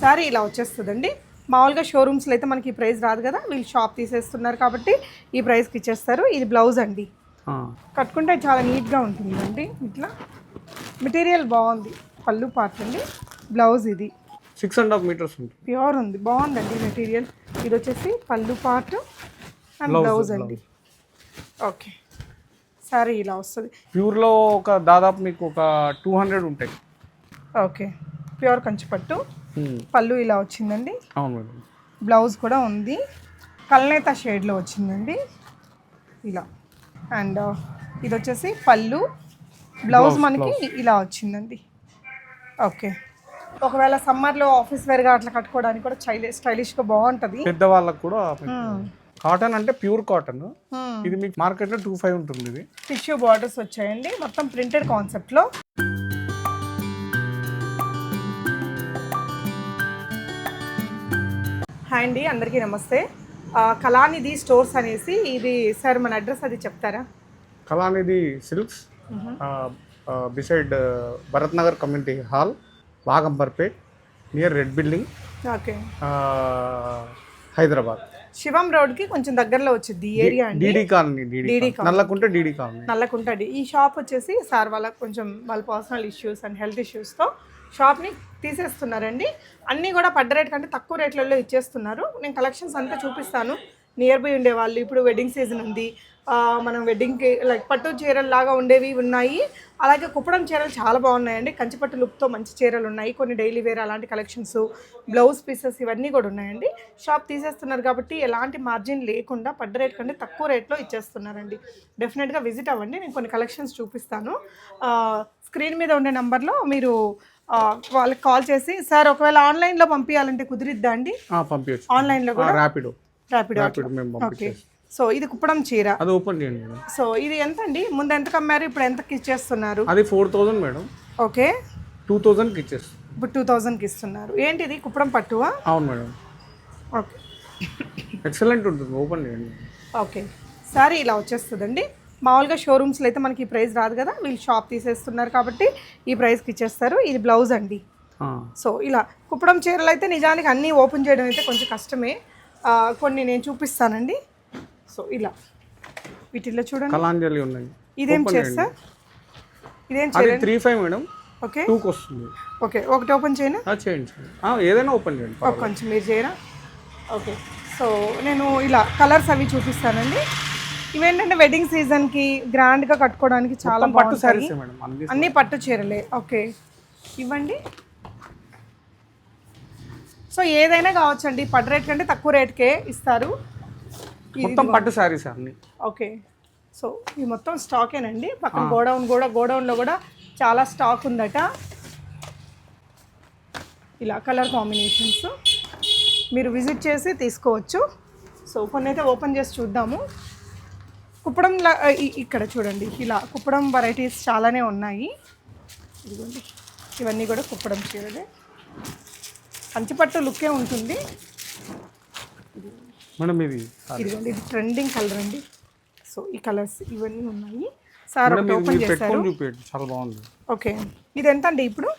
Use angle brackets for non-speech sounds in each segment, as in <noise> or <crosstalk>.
Sorry ఇలా వచ్చేస్తుందండి. మామూలుగా షోరూమ్స్లో అయితే మనకి ఈ ప్రైస్ రాదు కదా వీళ్ళు షాప్ తీసేస్తున్నారు కాబట్టి ఈ ప్రైస్కి ఇచ్చేస్తారు. ఇది బ్లౌజ్ అండి. కట్టుకుంటే చాలా నీట్గా ఉంటుందండి ఇట్లా. మెటీరియల్ బాగుంది. పళ్ళు పార్ట్ అండి. బ్లౌజ్ ఇది. సిక్స్ అండ్ హాఫ్ మీటర్స్ ఉంటుంది. ప్యూర్ ఉంది. బాగుందండి మెటీరియల్ ఇది వచ్చేసి పళ్ళు పార్ట్ అండ్ బ్లౌజ్ అండి. ఓకే సారీ ఇలా వస్తుంది. ప్యూర్లో ఒక దాదాపు మీకు ఒక టూ హండ్రెడ్ ఉంటాయి. ఓకే ప్యూర్ కంచిపట్టు. పళ్ళు ఇలా వచ్చిందండి. అవును మేడం. బ్లౌజ్ కూడా ఉంది. కల్నేత షేడ్లో వచ్చిందండి. ఇలా. అండ్ ఇది వచ్చేసి పళ్ళు. బ్లౌజ్ మనకి ఇలా వచ్చిందండి. ఓకే. ఒకవేళ సమ్మర్లో ఆఫీస్ వేర్గా అట్లా కట్టుకోవడానికి కూడా స్టైలిష్ స్టైలిష్గా బాగుంటుంది. పెద్దవాళ్ళకు కూడా కాటన్ అంటే ప్యూర్ కాటన్. ఇది మీకు మార్కెట్లో టూ ఫైవ్ ఉంటుంది. ఇది టిష్యూ బార్డర్స్ వచ్చాయండి. మొత్తం ప్రింటెడ్ కాన్సెప్ట్లో హాయ్ అండి అందరికీ నమస్తే. కళానిధి స్టోర్స్ అనేసి ఇది సార్ మన అడ్రస్ అది చెప్తారా? Kalanidhi silks beside Bharat Nagar community hall Baghamberpet near red building okay. Hyderabad. Shivam రోడ్కి కొంచెం దగ్గరలో వచ్చింది ఏరియా డీడీ కాలనీ డీడీ నల్లకుంటే డీడీ కాలనీ. నల్లకుంటది ఈ షాప్ వచ్చేసి సార్ వాళ్ళ కొంచెం వాళ్ళ పర్సనల్ ఇష్యూస్ అండ్ హెల్త్ ఇష్యూస్తో షాప్ని తీసేస్తున్నారండి. అన్నీ కూడా పడ్డ రేట్ కంటే తక్కువ రేట్లలో ఇచ్చేస్తున్నారు. నేను కలెక్షన్స్ అంతా చూపిస్తాను. నియర్ బై ఉండేవాళ్ళు ఇప్పుడు వెడ్డింగ్ సీజన్ ఉంది. మనం వెడ్డింగ్కి లైక్ పట్టు చీరలు లాగా ఉండేవి ఉన్నాయి. అలాగే కుప్పడం చీరలు చాలా బాగున్నాయండి. కంచిపట్టు లుక్తో మంచి చీరలు ఉన్నాయి. కొన్ని డైలీ వేర్ అలాంటి కలెక్షన్స్ బ్లౌజ్ పీసెస్ ఇవన్నీ కూడా ఉన్నాయండి. షాప్ తీసేస్తున్నారు కాబట్టి ఎలాంటి మార్జిన్ లేకుండా పడ్డ రేట్ కంటే తక్కువ రేట్లో ఇచ్చేస్తున్నారండి. డెఫినెట్గా విజిట్ అవ్వండి. నేను కొన్ని కలెక్షన్స్ చూపిస్తాను. స్క్రీన్ మీద ఉండే నెంబర్లో మీరు వాళ్ళకి కాల్ చేసి సార్ ఒకవేళ ఆన్లైన్లో పంపించాలంటే కుదిరిద్దా అండి? పంపించచ్చు ఆన్లైన్లో కూడా? ర్యాపిడో ర్యాపిడ్ మేము ఓకే. సో ఇది కుప్పడం చీర. అది ఓపెన్ చేయండి మేడం. సో ఇది ఎంత అండి? ముందు ఎంతకు అమ్మారు ఇప్పుడు ఎంతకి ఇచ్చేస్తున్నారు? అది four thousand madam. Okay. Two థౌజండ్కి ఇచ్చేస్తాం. ఇప్పుడు టూ థౌజండ్కి ఇస్తున్నారు. ఏంటిది? కుప్పడం పట్టువా? అవును మేడం. ఓకే. ఎక్సలెంట్ ఉంటుంది. ఓపెన్ చేయండి. ఓకే. సారీ ఇలా వచ్చేస్తుందండి. మామూలుగా షోరూమ్స్లో అయితే మనకి ఈ ప్రైస్ రాదు కదా వీళ్ళు షాప్ తీసేస్తున్నారు కాబట్టి ఈ ప్రైస్కి ఇచ్చేస్తారు. ఇది బ్లౌజ్ అండి. సో ఇలా కుప్పడం చీరలు అయితే నిజానికి అన్నీ ఓపెన్ చేయడం అయితే కొంచెం కష్టమే. కొన్ని నేను చూపిస్తానండి. సో ఇలా. వీటిల్లో చూడండి. కలాంజలి ఉన్నాయి. ఇదేం చేస్తా? ఇదేం చీర త్రీ ఫైవ్ మేడం. ఓకే. టూకి వస్తుంది. ఓకే ఒకటి ఓపెన్ చేయనా? చేయండి ఏదైనా ఓపెన్ చేయండి. కొంచెం మీరు చేయరా? ఓకే. సో నేను ఇలా కలర్స్ అవి చూపిస్తానండి. ఇవేంటంటే వెడ్డింగ్ సీజన్కి గ్రాండ్గా కట్టుకోవడానికి చాలా పట్టు మేడం అన్ని పట్టు చీరలే. ఓకే. ఇవ్వండి. సో ఏదైనా కావచ్చండి పట్టు రేట్ కంటే తక్కువ రేట్కే ఇస్తారు. మొత్తం పట్టు శారీస్ అన్ని. ఓకే. సో ఇది మొత్తం స్టాకేనండి పక్కన గోడౌన్ కూడా గోడౌన్లో కూడా చాలా స్టాక్ ఉందట. ఇలా కలర్ కాంబినేషన్స్ మీరు విజిట్ చేసి తీసుకోవచ్చు. సో కొన్ని అయితే ఓపెన్ చేసి చూద్దాము. కుప్పడం ఇక్కడ చూడండి ఇలా కుప్పడం వెరైటీస్ చాలానే ఉన్నాయి. ఇదిగోండి ఇవన్నీ కూడా కుప్పడం చీరలే. కంచిపట్టు లుక్కే ఉంటుంది. మేడం ఇది ఇదిగోండి ఇది ట్రెండింగ్ కలర్ అండి. సో ఈ కలర్స్ ఇవన్నీ ఉన్నాయి. సార్ ఓపెన్ చేశారు. చాలా బాగుంది. ఓకే ఇది ఎంత అండి ఇప్పుడు?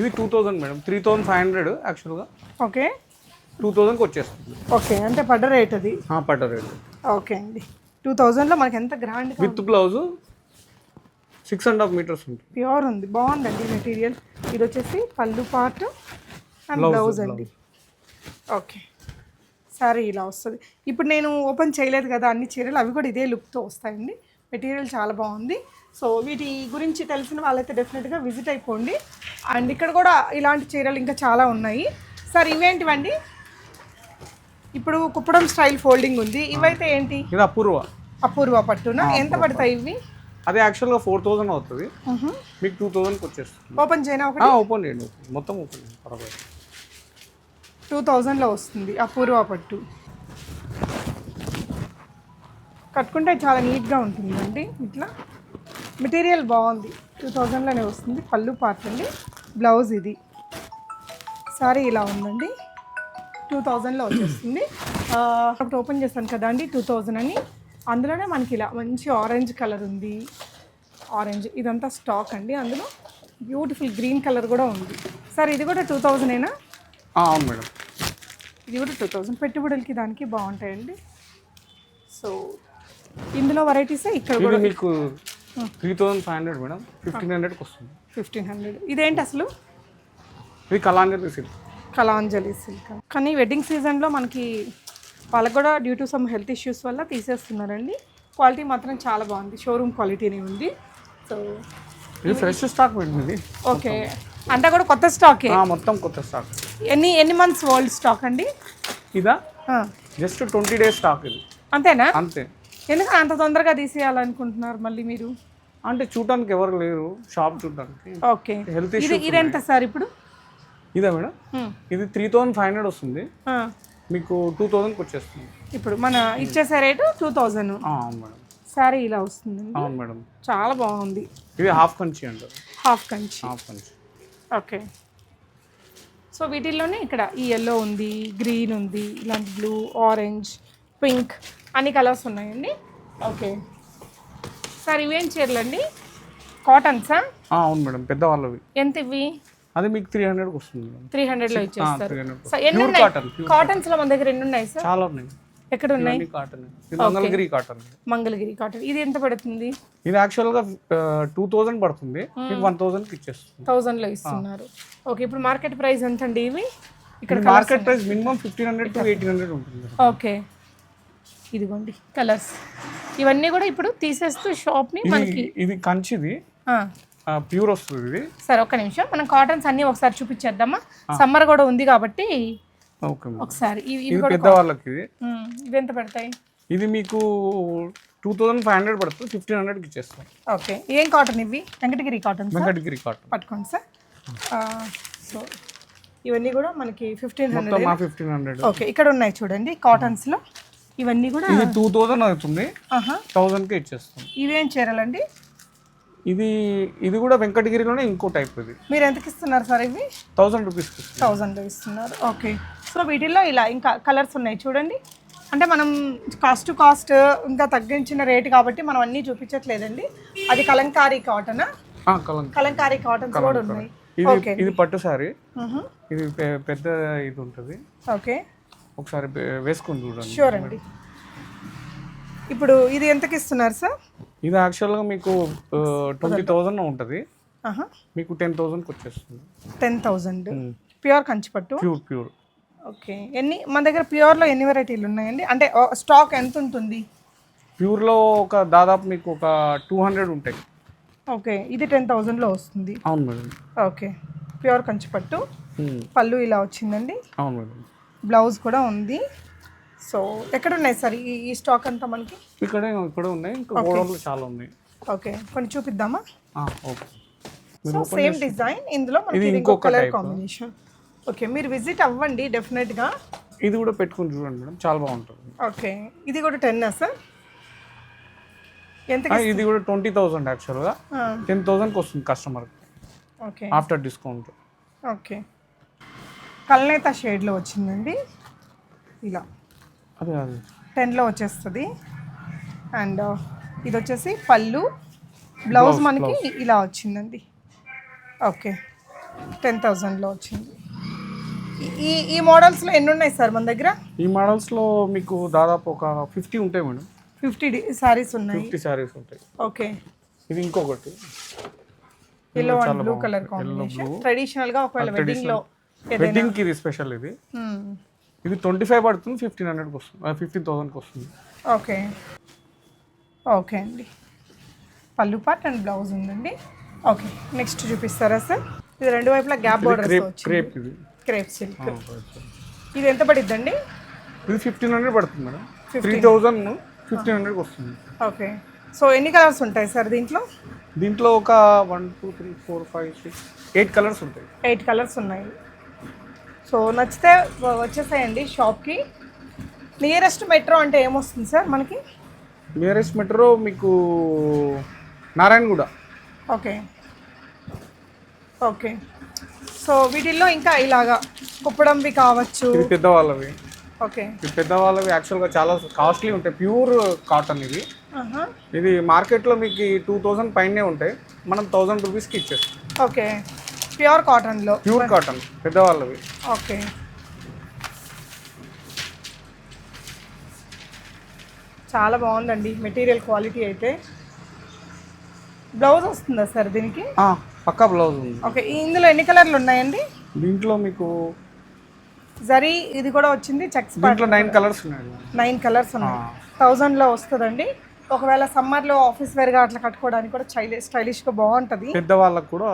ఇది two thousand madam three thousand five hundred యాక్చువల్గా ఓకే. టూ థౌజండ్కి వచ్చేస్తుంది. ఓకే అంటే పడ్డ రేట్ అది. పట్టు రేట్ ఓకే అండి. టూ థౌజండ్లో మనకి ఎంత grand with blouse six and half meters ఉంటుంది. ప్యూర్ ఉంది. బాగుందండి మెటీరియల్. ఇది వచ్చేసి పళ్ళు పార్ట్ అండ్ బ్లౌజ్ అండి. ఓకే. సారీ ఇలా వస్తుంది. ఇప్పుడు నేను ఓపెన్ చేయలేదు కదా అన్ని చీరలు అవి కూడా ఇదే లుక్తో వస్తాయండి. మెటీరియల్ చాలా బాగుంది. సో వీటి గురించి తెలిసిన వాళ్ళైతే డెఫినెట్గా విజిట్ అయిపోండి. అండ్ ఇక్కడ కూడా ఇలాంటి చీరలు ఇంకా చాలా ఉన్నాయి. సార్ ఇవేంటివండి? ఇప్పుడు కుప్పడం స్టైల్ ఫోల్డింగ్ ఉంది. ఇవైతే ఏంటి? ఇది అపూర్వ. అపూర్వ పట్టున? ఎంత పడతాయి ఇవి? అది యాక్చువల్గా ఫోర్ థౌజండ్ అవుతుంది. మీకు టూ థౌజండ్కి వచ్చేస్తుంది. ఓపెన్ చేయనా ఒకటి? ఓపెన్ చేయండి. మొత్తం ఓపెన్ చేయండి పర్వాలేదు. టూ థౌజండ్లో వస్తుంది అపూర్వ పట్టు. కట్టుకుంటే చాలా నీట్గా ఉంటుందండి ఇట్లా. మెటీరియల్ బాగుంది. టూ థౌజండ్లోనే వస్తుంది. పళ్ళు పార్ట్ అండి. బ్లౌజ్ ఇది. సారీ ఇలా ఉందండి. టూ థౌజండ్లో వచ్చేస్తుంది. ఒకటి ఓపెన్ చేస్తాను కదా అండి టూ థౌజండ్ అని. అందులోనే మనకి ఇలా మంచి ఆరెంజ్ కలర్ ఉంది. ఆరెంజ్ ఇదంతా స్టాక్ అండి. అందులో బ్యూటిఫుల్ గ్రీన్ కలర్ కూడా ఉంది. సార్ ఇది కూడా టూ థౌజండేనా అవును మేడం. ఇది కూడా టూ థౌజండ్ పెట్టుబడులకి దానికి బాగుంటాయండి. సో ఇందులో వెరైటీస్ ఇక్కడ కూడా మీకు three thousand five hundred madam. Fifteen హండ్రెడ్కి వస్తుంది. Fifteen hundred. ఇదేంటి అసలు? ఇది కలాంజలి సిల్క్ కలాంజలి సిల్క్. కానీ వెడ్డింగ్ సీజన్లో మనకి వాళ్ళకు కూడా due to some health issues వల్ల తీసేస్తున్నారండి. క్వాలిటీ మాత్రం చాలా బాగుంది. షోరూమ్ క్వాలిటీనే ఉంది. సో ఇది ఫ్రెష్ స్టాక్ ఇది. ఓకే అంతా కూడా కొత్త స్టాకే మొత్తం కొత్త స్టాక్ ఎన్ని ఎన్ని మంత్స్ ఓల్డ్ స్టాక్ అండి? ఇదా? జస్ట్ ట్వంటీ డేస్ స్టాక్ ఇది. అంతేనా? అంతే. ఎందుకు అంత తొందరగా తీసేయాలనుకుంటున్నారు మళ్ళీ మీరు? అంటే చూడడానికి ఎవరు లేరు. షాప్ చూడడానికి. ఓకే హెల్త్ ఇది ఇదెంత సార్ ఇప్పుడు? ఇదా మేడం. ఇది త్రీ థౌజండ్ ఫైవ్ హండ్రెడ్ వస్తుంది. మీకు టూ థౌజండ్కి వచ్చేస్తుంది. ఇప్పుడు మన ఇచ్చేసే రేటు టూ అవును మేడం. సారీ ఇలా వస్తుందండి అవును మేడం. చాలా బాగుంది. ఇది హాఫ్ కంచి అంటారు. Half Kanchi. Half Kanchi. Okay. So వీటిల్లోనే ఇక్కడ ఈ ఎల్లో ఉంది గ్రీన్ ఉంది ఇలాంటి బ్లూ ఆరెంజ్ పింక్ అన్ని కలర్స్ ఉన్నాయండి. ఓకే. సార్ ఇవేం చీరలండి? కాటన్సా అవును మేడం. పెద్ద వాళ్ళవి ఎంత ఇవి అది మీకు త్రీ హండ్రెడ్కి వస్తుంది. త్రీ హండ్రెడ్లో ఇచ్చేస్తారు. హండ్రెడ్ ఎన్ని ప్యూర్ ఉన్నాయి? కాటన్ ప్యూర్ కాటన్స్లో మన దగ్గర ఎన్ని ఉన్నాయి సార్ చాలా ఉన్నాయి. ఎక్కడ ఉన్నాయి? Cotton Mangalagiri cotton Mangalagiri cotton ఇది ఎంత పడుతుంది? ఇది యాక్చువల్గా టూ థౌజండ్ పడుతుంది. వన్ థౌజండ్కి ఇచ్చేస్తుంది. థౌజండ్లో ఇస్తున్నారు. ఓకే ఇప్పుడు మార్కెట్ ప్రైస్ ఎంత అండి ఇవి? ఇక్కడ market price minimum fifteen hundred to eighteen hundred ఉంటుంది. ఓకే ఇదిగోండి కలర్స్ ఇవన్నీ కూడా ఇప్పుడు తీసేస్తూ షాప్ని మనకి ఇది కంచిది. ప్యూర్ వస్తుంది ఇది. సరే ఒక్క నిమిషం. మనం కాటన్స్ అన్నీ ఒకసారి చూపించేద్దామా? సమ్మర్ కూడా ఉంది కాబట్టి ఓకే ఒకసారి ఇది పెద్ద వాళ్ళకి ఇది ఇవి ఎంత పడతాయి? ఇది మీకు టూ థౌజండ్ ఫైవ్ హండ్రెడ్ పడుతుంది. ఫిఫ్టీన్ హండ్రెడ్కి ఇచ్చేస్తాం. ఓకే. ఏం కాటన్ ఇవి? Venkatagiri cotton Venkatagiri cotton. పట్టుకోండి సార్. సో ఇవన్నీ కూడా మనకి fifteen hundred fifteen hundred okay. ఇక్కడ ఉన్నాయి చూడండి కాటన్స్లో ఇవన్నీ కూడా ఇది టూ థౌజండ్ అవుతుంది. ఆహా. థౌజండ్కే ఇచ్చేస్తాం. ఇవేం చీరలండి? ఇది ఇది కూడా వెంకటగిరిలోనే ఇంకో టైప్ ఇది. మీరు ఎంతకి ఇస్తున్నారు సార్ ఇవి? రూపీస్కి ఇస్తుంది. థౌజండ్లో ఇస్తున్నారు. ఓకే. సో వీటిల్లో ఇలా ఇంకా కలర్స్ ఉన్నాయి చూడండి. అంటే మనం కాస్ట్ టు కాస్ట్ ఇంకా తగ్గించిన రేట్ కాబట్టి మనం అన్నీ చూపించట్లేదండి. అది కలంకారీ కాటన్? కలంక కలంకారీ. కాటన్స్ కూడా ఉన్నాయి. ఇది ఓకే. ఇది పట్టు సారీ. ఇది పెద్ద ఇది ఉంటుంది. ఓకే. ఒకసారి వేసుకొని చూడండి. షూర్ అండి. ఇప్పుడు ఇది ఎంతకి ఇస్తున్నారు సార్? ఇది యాక్చువల్గా మీకు ట్వంటీ థౌజండ్ ఉంటుంది. మీకు టెన్ థౌజండ్కి వచ్చేస్తుంది. టెన్ థౌజండ్ ప్యూర్ కంచిపట్టు? ప్యూర్ ప్యూర్ ఓకే ఎన్ని మన దగ్గర ప్యూర్లో ఎన్ని వెరైటీలు ఉన్నాయండి? అంటే స్టాక్ ఎంత ఉంటుంది? ప్యూర్లో ఒక దాదాపు మీకు ఒక టూ హండ్రెడ్ ఉంటాయి. ఓకే ఇది టెన్ థౌజండ్లో వస్తుంది. అవును మేడం. ఓకే ప్యూర్ కంచిపట్టు. ఉమ్, పళ్ళు ఇలా వచ్చిందండి. అవును మేడం. బ్లౌజ్ కూడా ఉంది. సో ఎక్కడ ఉన్నాయి సార్ ఈ స్టాక్ అంతా మనకి? ఇక్కడే ఇక్కడ ఉన్నాయి. ఇంకా గోడౌన్లో చాలా ఉన్నాయి. ఓకే కొన్ని చూపిద్దామా? ఆ, ఓకే. సో సేమ్ డిజైన్ ఇందులో మనకి ఇంకో కలర్. కాంబినేషన్ ఓకే మీరు విజిట్ అవ్వండి డెఫినెట్గా ఇది కూడా పెట్టుకొని చూడండి మేడం. చాలా బాగుంటుంది. ఓకే ఇది కూడా టెన్నా సార్? ఎంత ఇది కూడా ట్వంటీ థౌజండ్ యాక్చువల్గా టెన్ థౌజండ్కి వస్తుంది కస్టమర్కి ఓకే ఆఫ్టర్ డిస్కౌంట్ ఓకే కల్నేత షేడ్లో వచ్చిందండి. ఇలా. అదే అదే టెన్లో వచ్చేస్తుంది. అండ్ ఇది వచ్చేసి పళ్ళు. బ్లౌజ్ మనకి ఇలా వచ్చిందండి. ఓకే. టెన్ థౌజండ్లో వచ్చింది. ఈ- ఈ మోడల్స్లో ఎన్ని ఉన్నాయి సార్ మన దగ్గర? ఈ మోడల్స్లో మీకు దాదాపు ఒక ఫిఫ్టీ ఉంటాయి మేడం. ఫిఫ్టీ శారీస్ ఉన్నాయి. ఫిఫ్టీ శారీస్ ఉంటాయి. ఓకే. ఇది ఇంకొకటి. Yellow and blue colour combination ట్రెడిషనల్గా ఒకవేళ వెడ్డింగ్లో వెడ్డింగ్కి ఇది స్పెషల్ ఇది. ఇది ట్వంటీ ఫైవ్ పడుతుంది ఫిఫ్టీన్ హండ్రెడ్కి వస్తుంది. ఫిఫ్టీన్ థౌసండ్కి వస్తుంది. ఓకే. ఓకే అండి. పళ్ళు పార్ట్ అండ్ బ్లౌజ్ ఉందండి. ఓకే నెక్స్ట్ చూపిస్తారా సార్? ఇది రెండు వైపులా గ్యాప్ వచ్చింది క్రేప్ ఇది. Crepe silk. ఇది ఎంత పడిద్దండి? ఇది ఫిఫ్టీన్ హండ్రెడ్ పడుతుంది మేడం. త్రీ థౌజండ్ ఫిఫ్టీన్ హండ్రెడ్కి వస్తుంది. ఓకే. సో ఎన్ని కలర్స్ ఉంటాయి సార్ దీంట్లో? దీంట్లో ఒక one two three four five six eight colours ఉంటాయి. ఎయిట్ కలర్స్ ఉన్నాయి. సో నచ్చితే వచ్చేసాయండి షాప్కి. నియరెస్ట్ మెట్రో అంటే ఏమొస్తుంది సార్ మనకి? నియరెస్ట్ మెట్రో మీకు నారాయణగూడ. ఓకే. ఓకే. సో వీటిల్లో ఇంకా ఇలాగా కుప్పడంవి కావచ్చు. ఇది పెద్దవాళ్ళవి. ఓకే. ఇది పెద్దవాళ్ళవి యాక్చువల్గా చాలా కాస్ట్లీ ఉంటాయి. ప్యూర్ కాటన్ ఇది ఆహా. ఇది మార్కెట్లో మీకు టూ థౌజండ్ పైనే ఉంటాయి. మనం థౌజండ్ రూపీస్కి ఇచ్చేస్తాం. ఓకే. ప్యూర్ కాటన్లో ప్యూర్ కాటన్ పెద్దవాళ్ళవి. ఓకే. చాలా బాగుందండి మెటీరియల్ క్వాలిటీ అయితే. బ్లౌజ్ వస్తుందా సార్ దీనికి? ఆ, పక్కా బ్లౌజ్ ఉంది. ఓకే ఇందులో ఎన్ని కలర్లు ఉన్నాయండి? దీంట్లో మీకు జరీ ఇది కూడా వచ్చింది చెక్స్ దీంట్లో నైన్ కలర్స్ ఉన్నాయి నైన్ కలర్స్ ఉన్నాయి. థౌజండ్లో వస్తుందండి. ఒకవేళ సమ్మర్లో ఆఫీస్ వేర్గా అట్లా కట్టుకోవడానికి కూడా స్టైలిష్ స్టైలిష్గా బాగుంటుంది. పెద్దవాళ్ళకు కూడా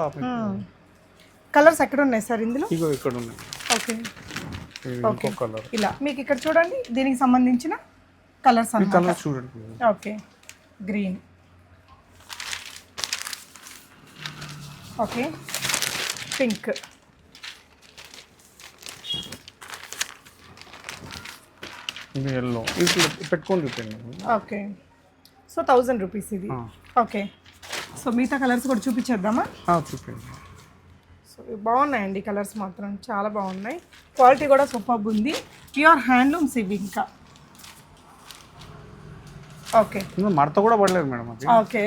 కలర్స్ ఎక్కడ ఉన్నాయి సార్ ఇందులో? ఇగో ఇక్కడ ఉన్నాయి ఓకే ఇంకో కలర్. ఇలా మీకు ఇక్కడ చూడండి దీనికి సంబంధించిన కలర్స్ కలర్ చూడండి okay. Green. Okay. Pink. Yellow ఇది పెట్టుకొని చూపించండి. ఓకే. సో థౌజండ్ రూపీస్ ఇది. ఓకే. సో మిగతా కలర్స్ కూడా చూపించేద్దామా? చూపించండి. సో బాగున్నాయండి కలర్స్ మాత్రం. చాలా బాగున్నాయి. క్వాలిటీ కూడా సూపర్ ఉంది. ప్యూర్ హ్యాండ్లూమ్స్ ఇవి ఇంకా. ఓకే మడత కూడా పడలేదు మేడం ఓకే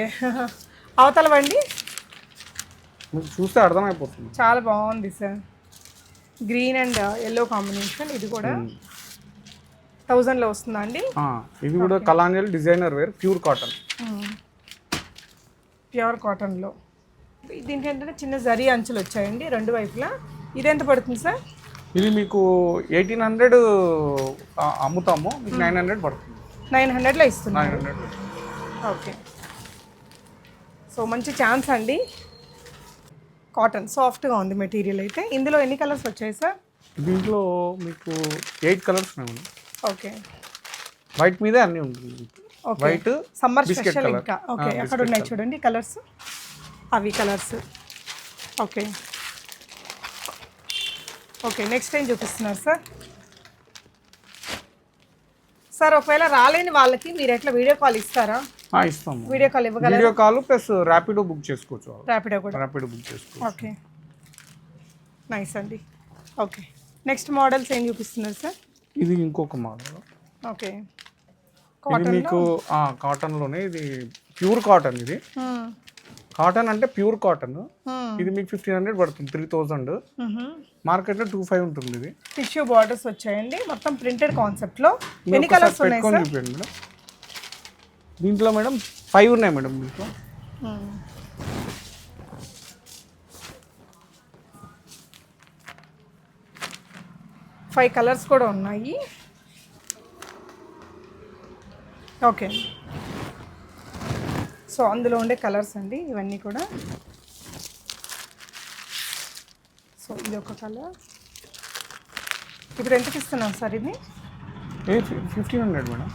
<laughs> అవతల వండి మీకు చూస్తే అర్థమైపోతుంది. చాలా బాగుంది sir green and yellow combination ఇది కూడా థౌజండ్లో వస్తుందా అండి? ఇది కూడా కలాంజల్ designer wear pure cotton pure కాటన్లో దీనికి ఏంటంటే చిన్న జరీ అంచులు వచ్చాయండి రెండు వైపులా. ఇది ఎంత పడుతుంది సార్? ఇది మీకు ఎయిటీన్ హండ్రెడ్ అమ్ముతాము. మీకు నైన్ హండ్రెడ్ పడుతుంది. నైన్ హండ్రెడ్లో నైన్ ఇస్తున్నారు హండ్రెడ్. ఓకే. సో మంచి ఛాన్స్ అండి. కాటన్ సాఫ్ట్గా ఉంది మెటీరియల్ అయితే. ఇందులో ఎన్ని కలర్స్ వచ్చాయి సార్? దీంట్లో మీకు ఎయిట్ కలర్స్ ఉన్నాయి ఓకే. వైట్ మీదే అన్నీ ఉంటుంది. White summer special. ఇంకా. ఓకే. అక్కడ ఉన్నాయి చూడండి కలర్స్. అవి కలర్స్. ఓకే. ఓకే నెక్స్ట్ ఏం చూపిస్తున్నారు సార్? సార్ ఒకవేళ రాలేని వాళ్ళకి మీరు ఎట్లా వీడియో కాల్ ఇస్తారా? ఇస్తాము. వీడియో కాల్ ఇవ్వగలరా? Video call plus Rapido book చేసుకోవచ్చు ర్యాపిడో కూడా. ర్యాపిడో బుక్ చేసుకోవచ్చు. ఓకే. నైస్ అండి. ఓకే. నెక్స్ట్ మోడల్స్ ఏం చూపిస్తున్నారు సార్? ఇది ఇంకొక మోడల్. ఓకే. ఇది మీకు కాటన్లోనే ఇది ప్యూర్ కాటన్ ఇది. కాటన్ అంటే ప్యూర్ కాటన్. ఇది మీకు ఫిఫ్టీన్ హండ్రెడ్ పడుతుంది త్రీ థౌజండ్ మార్కెట్లో టూ ఫైవ్ ఉంటుంది ఇది. టిష్యూ బార్డర్స్ వచ్చాయండి. మొత్తం ప్రింటెడ్ కాన్సెప్ట్లో మీరు ఎన్ని కలర్స్ ఉన్నాయి చూపించండి మేడం. దీంట్లో మేడం ఫైవ్ ఉన్నాయి మేడం దీంట్లో. ఫైవ్ కలర్స్ కూడా ఉన్నాయి. ఓకే సో అందులో ఉండే కలర్స్ అండి ఇవన్నీ కూడా. సో ఇది ఒక కలర్. ఇప్పుడు ఎంతకి ఇస్తున్నాం సార్ ఇది ఫిఫ్టీన్ హండ్రెడ్ మేడం.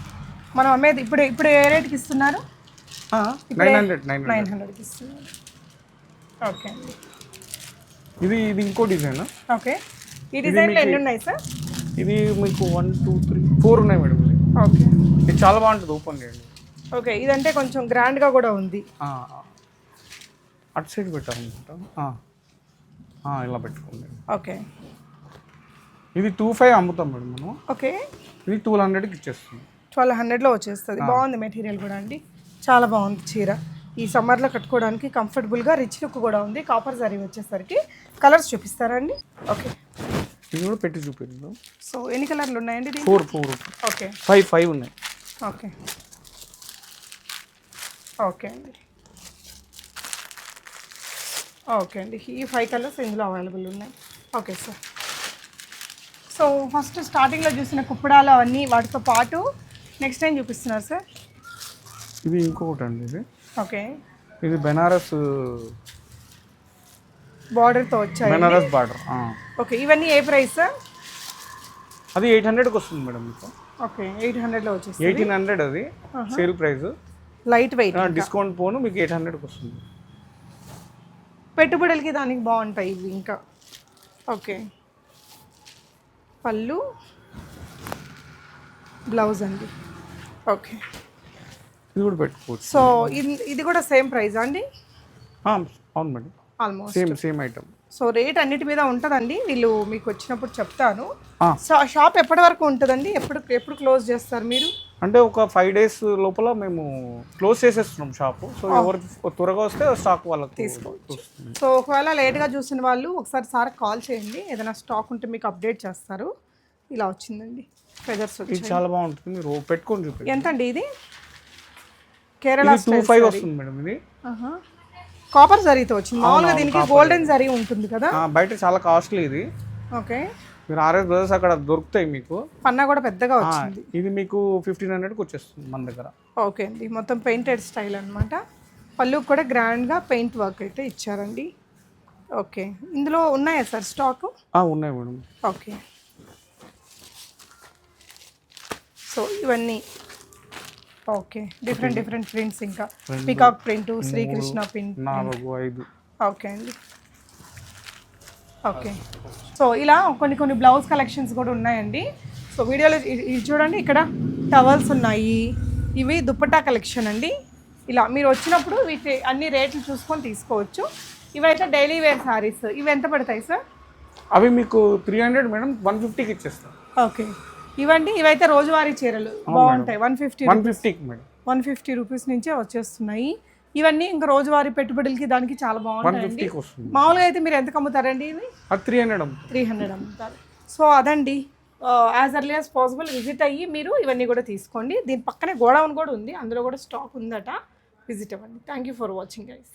మనం అమ్మేది ఇప్పుడు ఇప్పుడు ఏ రేట్కి ఇస్తున్నారు? Nine hundred nine nine hundred హండ్రెడ్కి ఇస్తున్నారు. ఓకే అండి. ఇది ఇది ఇంకో డిజైన్. ఓకే. ఈ డిజైన్లో ఎన్ని ఉన్నాయి సార్? ఇది మీకు వన్ టూ త్రీ ఫోర్ ఉన్నాయి మేడం. ఓకే. ఇది చాలా బాగుంటుంది ఓపెన్ చేయండి. ఓకే ఇదంటే కొంచెం గ్రాండ్గా కూడా ఉంది. అటు సైడ్ పెట్టాలనుకుంటా. ఇలా పెట్టుకోండి. ఓకే. ఇది టూ ఫైవ్ అమ్ముతాం మేడం మనం. ఓకే. ఇది టూ హండ్రెడ్కి ఇచ్చేస్తుంది ట్వెల్వ్ హండ్రెడ్లో వచ్చేస్తుంది. బాగుంది మెటీరియల్ కూడా అండి. చాలా బాగుంది చీర. ఈ సమ్మర్లో కట్టుకోవడానికి కంఫర్టబుల్గా రిచ్ లుక్ కూడా ఉంది. కాపర్ జరీ వచ్చేసరికి కలర్స్ చూపిస్తారా అండి? ఓకే. ఇది కూడా పెట్టి చూపించాం సో ఎన్ని కలర్లు ఉన్నాయండి four four. Okay. Five five ఉన్నాయి. ఓకే. ఓకే అండి. ఓకే అండి. ఈ ఫైవ్ కలర్స్ ఇందులో అవైలబుల్ ఉన్నాయి. Okay sir. సో ఫస్ట్ స్టార్టింగ్లో చూసిన కుప్పడాలు అవన్నీ వాటితో పాటు నెక్స్ట్ ఏం చూపిస్తున్నారు సార్? ఇది ఇంకొకటి అండి ఇది ఓకే. ఇది బెనారస్ బార్డర్తో వచ్చాయి బెనారస్ బార్డర్ ఓకే ఇవన్నీ ఏ ప్రైస్ సార్? అది ఎయిట్ హండ్రెడ్కి వస్తుంది మేడం మీకు. ఓకే ఎయిట్ హండ్రెడ్లో వచ్చేస్తుంది. ఎయిటీన్ హండ్రెడ్ అది. Sale price. Light weight discount పోను మీకు ఎయిట్ హండ్రెడ్కి వస్తుంది. పెట్టుబడులకి దానికి బాగుంటాయి ఇవి ఇంకా. ఓకే. పళ్ళు బ్లౌజ్ అండి. ఓకే. ఇది కూడా పెట్టుకోవచ్చు. సో ఇది ఇది కూడా సేమ్ ప్రైస్ అండి? అవును madam. Almost same same item so rate అన్నిటి మీద ఉంటుందండి. వీళ్ళు మీకు వచ్చినప్పుడు చెప్తాను. ఆ. సో షాప్ ఎప్పటి వరకు ఉంటుందండి? ఎప్పుడు ఎప్పుడు క్లోజ్ చేస్తారు మీరు? అంటే ఒక ఫైవ్ డేస్ లోపల మేము క్లోజ్ చేసేస్తున్నాం షాపు సో ఎవరు త్వరగా వస్తే స్టాక్ వాళ్ళకి తీసుకోవచ్చు. సో ఒకవేళ లేట్గా చూసిన వాళ్ళు ఒకసారి సార్ కాల్ చేయండి. ఏదైనా స్టాక్ ఉంటే మీకు అప్డేట్ చేస్తారు. ఇలా వచ్చిందండి. ఫెదర్స్ ఇది చాలా బాగుంటుంది. మీరు పెట్టుకొని చూపి ఎంత అండి ఇది కేరళ టూ ఫైవ్ వస్తుంది మేడం ఇది. కాపర్ జరీతో వచ్చింది. మామూలుగా దీనికి గోల్డెన్ జరీ ఉంటుంది కదా? బయట చాలా కాస్ట్లీ ఇది. ఓకే మీరు ఆర్ఎస్ బ్రదర్స్ అక్కడ దొరుకుతాయి మీకు. పన్నా కూడా పెద్దగా వచ్చింది. ఇది మీకు ఫిఫ్టీన్ హండ్రెడ్కి వచ్చేస్తుంది మన దగ్గర. ఓకే అండి. మొత్తం పెయింటెడ్ స్టైల్ అనమాట పళ్ళు కూడా గ్రాండ్గా పెయింట్ వర్క్ అయితే ఇచ్చారండి. ఓకే. ఇందులో ఉన్నాయా సార్ స్టాక్ ఉన్నాయి మేడం. ఓకే. సో ఇవన్నీ. ఓకే. డిఫరెంట్ డిఫరెంట్ ప్రింట్స్ ఇంకా. పికాక్ ప్రింట్ శ్రీకృష్ణ ప్రింట్ నాలుగు ఐదు. ఓకే అండి. ఓకే. సో ఇలా కొన్ని కొన్ని బ్లౌజ్ కలెక్షన్స్ కూడా ఉన్నాయండి. సో వీడియోలో ఇది చూడండి ఇక్కడ టవల్స్ ఉన్నాయి. ఇవి దుప్పట్టా కలెక్షన్ అండి. ఇలా మీరు వచ్చినప్పుడు వీటి అన్ని రేట్లు చూసుకొని తీసుకోవచ్చు. ఇవైతే డైలీ వేర్ సారీస్. ఇవి ఎంత పడతాయి సార్? అవి మీకు త్రీ హండ్రెడ్ మేడం వన్ ఫిఫ్టీకి ఇచ్చేస్తాం. ఓకే. ఇవండి ఇవైతే రోజువారీ చీరలు. బాగుంటాయి. వన్ ఫిఫ్టీ వన్ ఫిఫ్టీకి మేడం. వన్ ఫిఫ్టీ రూపీస్ నుంచే వచ్చేస్తున్నాయి. ఇవన్నీ ఇంకా రోజువారీ పెట్టుబడులకి దానికి చాలా బాగుంటాయండి. వస్తుంది. మామూలుగా అయితే మీరు ఎంతకు అమ్ముతారండి ఇది? అది త్రీ హండ్రెడ్ త్రీ హండ్రెడ్ అమ్ముతారు. సో అదండి as early as possible visit అయ్యి మీరు ఇవన్నీ కూడా తీసుకోండి. దీని పక్కనే గోడౌన్ కూడా ఉంది అందులో కూడా స్టాక్ ఉందట. విజిట్ అవ్వండి. Thank you for watching guys